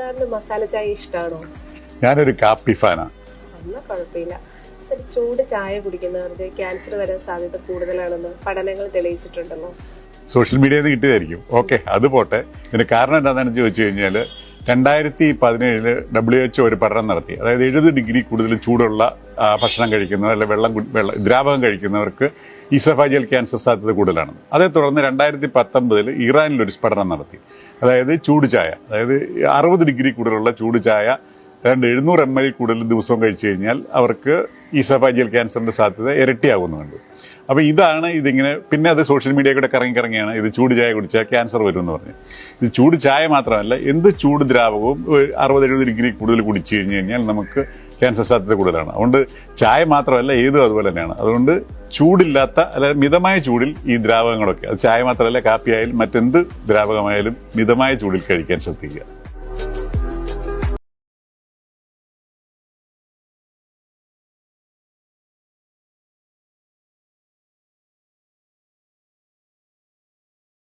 സാറിന് മസാല ചായ ഇഷ്ടമാണോ ഞാനൊരു കാപ്പി ഫാനാണ് എന്നാ കുഴപ്പമില്ല. സാർ ചൂട് ചായ കുടിക്കുന്നവർക്ക് ക്യാൻസർ വരാൻ സാധ്യത കൂടുതലാണെന്ന് പഠനങ്ങൾ തെളിയിച്ചിട്ടുണ്ടല്ലോ. സോഷ്യൽ മീഡിയയിൽ നിന്ന് കിട്ടിയതായിരിക്കും. ഓക്കെ അത് പോട്ടെ. ഇതിന് കാരണം എന്താണെന്ന് ചോദിച്ചു കഴിഞ്ഞാൽ രണ്ടായിരത്തി പതിനേഴിൽ ഡബ്ല്യു എച്ച് ഒരു പഠനം നടത്തി. അതായത് എഴുപത് ഡിഗ്രി കൂടുതൽ ചൂടുള്ള ഭക്ഷണം കഴിക്കുന്നവർ അല്ലെങ്കിൽ വെള്ളം വെള്ളം ദ്രാവകം കഴിക്കുന്നവർക്ക് ഈസഫാജിയൽ ക്യാൻസർ സാധ്യത കൂടുതലാണ്. അതേ തുടർന്ന് രണ്ടായിരത്തി പത്തൊമ്പതിൽ ഇറാനിൽ ഒരു പഠനം നടത്തി. അതായത് ചൂട് ചായ. അതായത് അറുപത് ഡിഗ്രി കൂടുതലുള്ള ചൂട് ചായ ഏതാണ്ട് എഴുന്നൂറ് എം എൽ കൂടുതൽ ദിവസവും കഴിച്ചു കഴിഞ്ഞാൽ അവർക്ക് ഈസഫാജിയൽ ക്യാൻസറിന്റെ സാധ്യത ഇരട്ടിയാകുന്നുണ്ട്. അപ്പോൾ ഇതാണ് ഇതിങ്ങനെ പിന്നെ അത് സോഷ്യൽ മീഡിയ കൂടെ കറങ്ങി കറങ്ങിയാണ് ഇത് ചൂട് ചായ കുടിച്ചാൽ ക്യാൻസർ വരും എന്ന് പറഞ്ഞു. ഇത് ചൂട് ചായ മാത്രമല്ല എന്ത് ചൂട് ദ്രാവകവും അറുപത് എഴുപത് ഡിഗ്രി കൂടുതൽ കുടിച്ചു കഴിഞ്ഞു കഴിഞ്ഞാൽ നമുക്ക് ക്യാൻസർ സാധ്യത കൂടുതലാണ്. അതുകൊണ്ട് ചായ മാത്രമല്ല ഏതും അതുപോലെ തന്നെയാണ്. അതുകൊണ്ട് ചൂടില്ലാത്ത അല്ല മിതമായ ചൂടിൽ ഈ ദ്രാവകങ്ങളൊക്കെ അത് ചായ മാത്രമല്ല കാപ്പിയായാലും മറ്റെന്ത് ദ്രാവകമായാലും മിതമായ ചൂടിൽ കഴിക്കാൻ ശ്രദ്ധിക്കുക.